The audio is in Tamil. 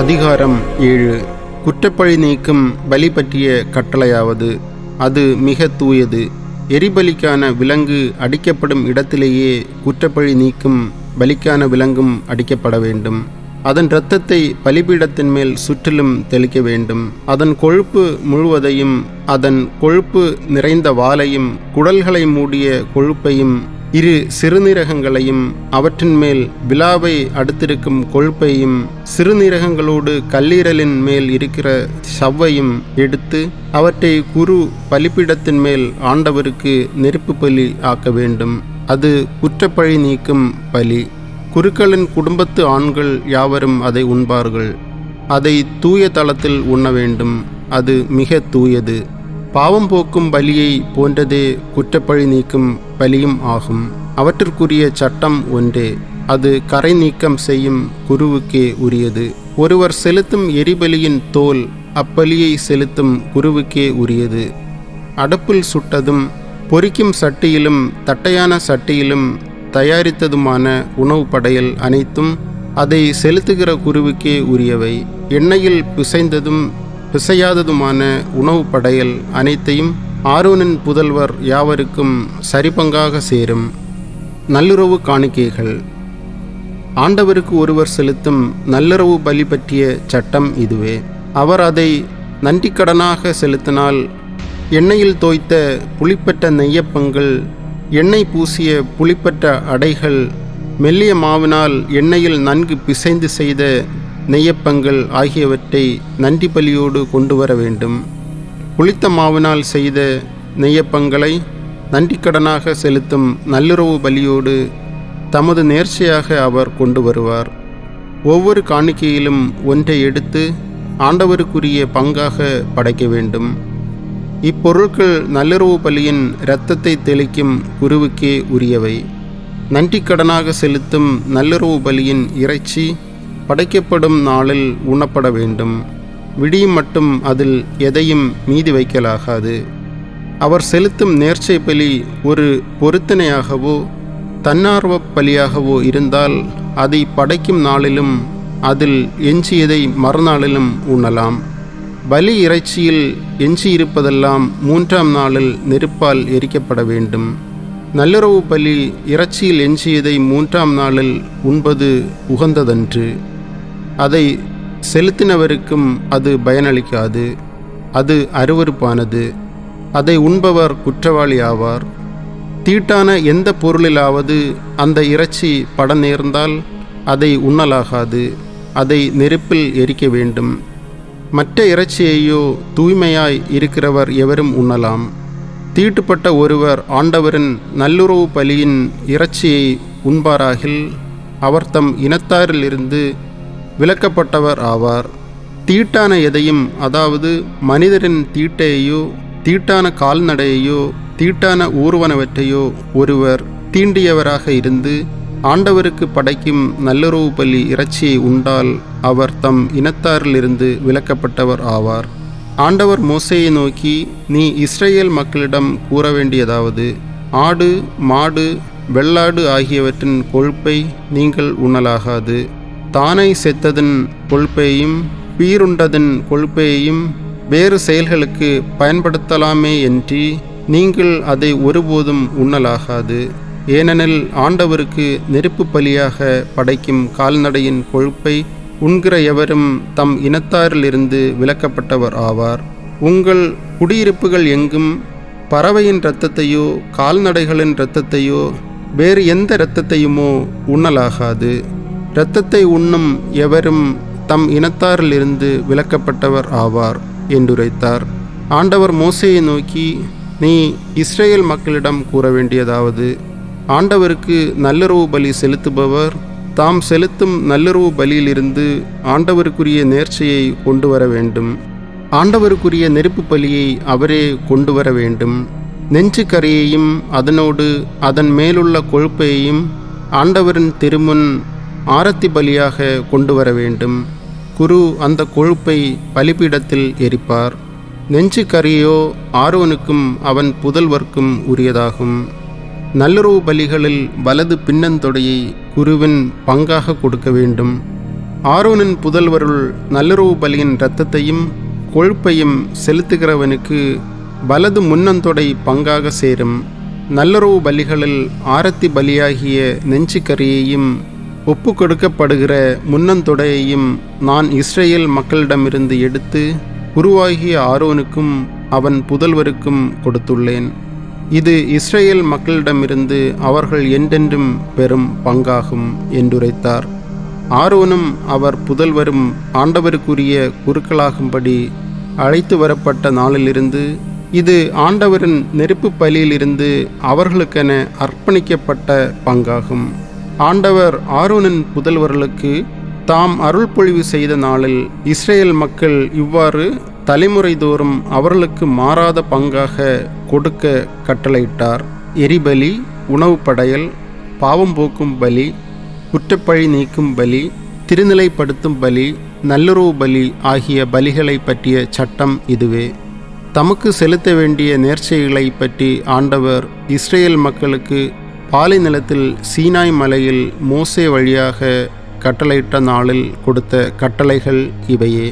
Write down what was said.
அதிகாரம் ஏழு. குற்றப்பழி நீக்கும் பலி பற்றிய கட்டளையாவது அது மிக தூயது. எரிபலிக்கான விலங்கு அடிக்கப்படும் இடத்திலேயே குற்றப்பழி நீக்கும் பலிக்கான விலங்கும் அடிக்கப்பட வேண்டும். அதன் இரத்தத்தை பலிபீடத்தின் மேல் சுற்றிலும் தெளிக்க வேண்டும். அதன் கொழுப்பு முழுவதையும் அதன் கொழுப்பு நிறைந்த வாலையும் குடல்களை மூடிய கொழுப்பையும் இரு சிறுநீரகங்களையும் அவற்றின் மேல் விழாவை அடுத்திருக்கும் கொழுப்பையும் சிறுநீரகங்களோடு கல்லீரலின் மேல் இருக்கிற சவ்வையும் எடுத்து அவற்றை குரு பலிப்பீடத்தின் மேல் ஆண்டவருக்கு நெருப்பு பலி ஆக்க வேண்டும். அது குற்றப்பழி நீக்கும் பலி. குருக்களின் குடும்பத்து ஆண்கள் யாவரும் அதை உண்பார்கள். அதை தூய தளத்தில் உண்ண வேண்டும். அது மிக தூயது. பாவம் போக்கும் பலியை போன்றதே குற்றப்பழி நீக்கும் பலியும் ஆகும். அவற்றிற்குரிய சட்டம் ஒன்றே. அது கரை நீக்கம் செய்யும் குருவுக்கே உரியது. ஒருவர் செலுத்தும் எரிபலியின் தோல் அப்பலியை செலுத்தும் குருவுக்கே உரியது. அடப்பில் சுட்டதும் பொறிக்கும் சட்டியிலும் தட்டையான சட்டியிலும் தயாரித்ததுமான உணவு படையல் அனைத்தும் அதை செலுத்துகிற குருவுக்கே உரியவை. எண்ணெயில் பிசைந்ததும் பிசையாததுமான உணவு படையல் அனைத்தையும் ஆரோனின் புதல்வர் யாவருக்கும் சரிபங்காக சேரும் நல்லுறவு காணிக்கைகள். ஆண்டவருக்கு ஒருவர் செலுத்தும் நல்லுறவு பலி பற்றிய சட்டம் இதுவே. அவர் அதை நன்றிக்கடனாக செலுத்தினால் எண்ணெயில் தோய்த்த புளிப்பட்ட நெய்யப்பங்கள் எண்ணெய் பூசிய புளிப்பட்ட அடைகள் மெல்லிய மாவினால் எண்ணெயில் நன்கு பிசைந்து செய்த நெய்யப்பங்கள் ஆகியவற்றை நன்றி பலியோடு கொண்டு வர வேண்டும். புளித்த மாவினால் செய்த நெய்யப்பங்களை நன்றிக்கடனாக செலுத்தும் நல்லுறவு பலியோடு தமது நேர்ச்சையாக அவர் கொண்டு வருவார். ஒவ்வொரு காணிக்கையிலும் ஒன்றை எடுத்து ஆண்டவருக்குரிய பங்காக படைக்க வேண்டும். இப்பொருட்கள் நல்லுறவு பலியின் இரத்தத்தை தெளிக்கும் குருவுக்கே உரியவை. நன்றிக்கடனாக செலுத்தும் நல்லுறவு பலியின் இறைச்சி படைக்கப்படும் நாளில் உண்ணப்பட வேண்டும். விடியும் மட்டும் அதில் எதையும் மீதி வைக்கலாகாது. அவர் செலுத்தும் நேர்ச்சை பலி ஒரு பொருத்தனையாகவோ தன்னார்வ பலியாகவோ இருந்தால் அதை படைக்கும் நாளிலும் அதில் எஞ்சியதை மறுநாளிலும் உண்ணலாம். பலி இறைச்சியில் எஞ்சியிருப்பதெல்லாம் மூன்றாம் நாளில் நெருப்பால் எரிக்கப்பட வேண்டும். நல்லுறவு பலி இறைச்சியில் எஞ்சியதை மூன்றாம் நாளில் உண்பது உகந்ததன்று. அதை செலுத்தினவருக்கும் அது பயனளிக்காது. அது அருவருப்பானது. அதை உண்பவர் குற்றவாளி ஆவார். தீட்டான எந்த பொருளிலாவது அந்த இறைச்சி பட நேர்ந்தால் அதை உண்ணலாகாது. அதை நெருப்பில் எரிக்க வேண்டும். மற்ற இறைச்சியையோ தூய்மையாய் இருக்கிறவர் எவரும் உண்ணலாம். தீட்டுப்பட்ட ஒருவர் ஆண்டவரின் நல்லுறவு பலியின் இறைச்சியை உண்பாராகில் அவர் தம் இனத்தாரிலிருந்து விலக்கப்பட்டவர் ஆவார். தீட்டான எதையும் அதாவது மனிதரின் தீட்டையோ தீட்டான கால்நடையையோ தீட்டான ஊர்வனவற்றையோ ஒருவர் தீண்டியவராக இருந்து ஆண்டவருக்கு படைக்கும் நல்லுறவு பள்ளி இறைச்சியை உண்டால் அவர் தம் இனத்தாரிலிருந்து விலக்கப்பட்டவர் ஆவார். ஆண்டவர் மோசையை நோக்கி நீ இஸ்ரேல் மக்களிடம் கூற வேண்டியதாவது ஆடு மாடு வெள்ளாடு ஆகியவற்றின் கொழுப்பை நீங்கள் உண்ணலாகாது. தானை செத்ததன் கொழுப்பையும் பீருண்டதன் கொழுப்பையும் வேறு செயல்களுக்கு பயன்படுத்தலாமே என்று நீங்கள் அதை ஒருபோதும் உண்ணலாகாது. ஏனெனில் ஆண்டவருக்கு நெருப்பு பலியாக படைக்கும் கால்நடையின் கொழுப்பை உண்கிற எவரும் தம் இனத்தாரிலிருந்து விலக்கப்பட்டவர் ஆவார். உங்கள் குடியிருப்புகள் எங்கும் பறவையின் இரத்தத்தையோ கால்நடைகளின் இரத்தத்தையோ வேறு எந்த இரத்தத்தையுமோ உண்ணலாகாது. இரத்தத்தை உண்ணும் எவரும் தம் இனத்தாரிலிருந்து விலக்கப்பட்டவர் ஆவார் என்றுரைத்தார். ஆண்டவர் மோசையை நோக்கி நீ இஸ்ரேல் மக்களிடம் கூற வேண்டியதாவது ஆண்டவருக்கு நல்லுறவு பலி செலுத்துபவர் தாம் செலுத்தும் நல்லுறவு பலியிலிருந்து ஆண்டவருக்குரிய நேர்ச்சையை கொண்டு வர வேண்டும். ஆண்டவருக்குரிய நெருப்பு பலியை அவரே கொண்டு வர வேண்டும். நெஞ்சு கரையையும் அதனோடு அதன் மேலுள்ள கொழுப்பையும் ஆண்டவரின் திருமுன் ஆரத்தி பலியாக கொண்டு வர வேண்டும். குரு அந்த கொழுப்பை பலிபீடத்தில் எரிப்பார். நெஞ்சு கரியோ ஆரோனுக்கும் அவன் புதல்வர்க்கும் உரியதாகும். நல்லுறவு பலிகளில் வலது பின்னந்தொடையை குருவின் பங்காக கொடுக்க வேண்டும். ஆரோனின் புதல்வருள் நல்லுறவு பலியின் இரத்தத்தையும் கொழுப்பையும் செலுத்துகிறவனுக்கு வலது முன்னந்தொடை பங்காக சேரும். நல்லுறவு பலிகளில் ஆரத்தி பலியாகிய நெஞ்சுக்கறியையும் ஒப்பு கொடுக்கப்படுகிற முன்னந்தொடையையும் நான் இஸ்ரேல் மக்களிடமிருந்து எடுத்து உருவாகிய ஆரோனுக்கும் அவன் புதல்வருக்கும் கொடுத்துள்ளேன். இது இஸ்ரேல் மக்களிடமிருந்து அவர்கள் என்றென்றும் பெறும் பங்காகும் என்றுரைத்தார். ஆரோனும் அவர் புதல்வரும் ஆண்டவருக்குரிய குருக்களாகும்படி அழைத்து வரப்பட்ட நாளிலிருந்து இது ஆண்டவரின் நெருப்பு பலியிலிருந்து அவர்களுக்கென அர்ப்பணிக்கப்பட்ட பங்காகும். ஆண்டவர் ஆரோனின் புதல்வர்களுக்கு தாம் அருள் பொழிவு செய்த நாளில் இஸ்ரேல் மக்கள் இவ்வாறு தலைமுறை தோறும் அவர்களுக்கு மாறாத பங்காக கொடுக்க கட்டளையிட்டார். எரிபலி உணவு படையல் பாவம் போக்கும் பலி குற்றப்பழி நீக்கும் பலி திருநிலைப்படுத்தும் பலி நல்லுறவு பலி ஆகிய பலிகளை பற்றிய சட்டம் இதுவே. தமக்கு செலுத்த வேண்டிய நேர்ச்சைகளை பற்றி ஆண்டவர் இஸ்ரேல் மக்களுக்கு பாலை நிலத்தில் சீனாய் மலையில் மோசே வழியாக கட்டளையிட்ட நாளில் கொடுத்த கட்டளைகள் இவையே.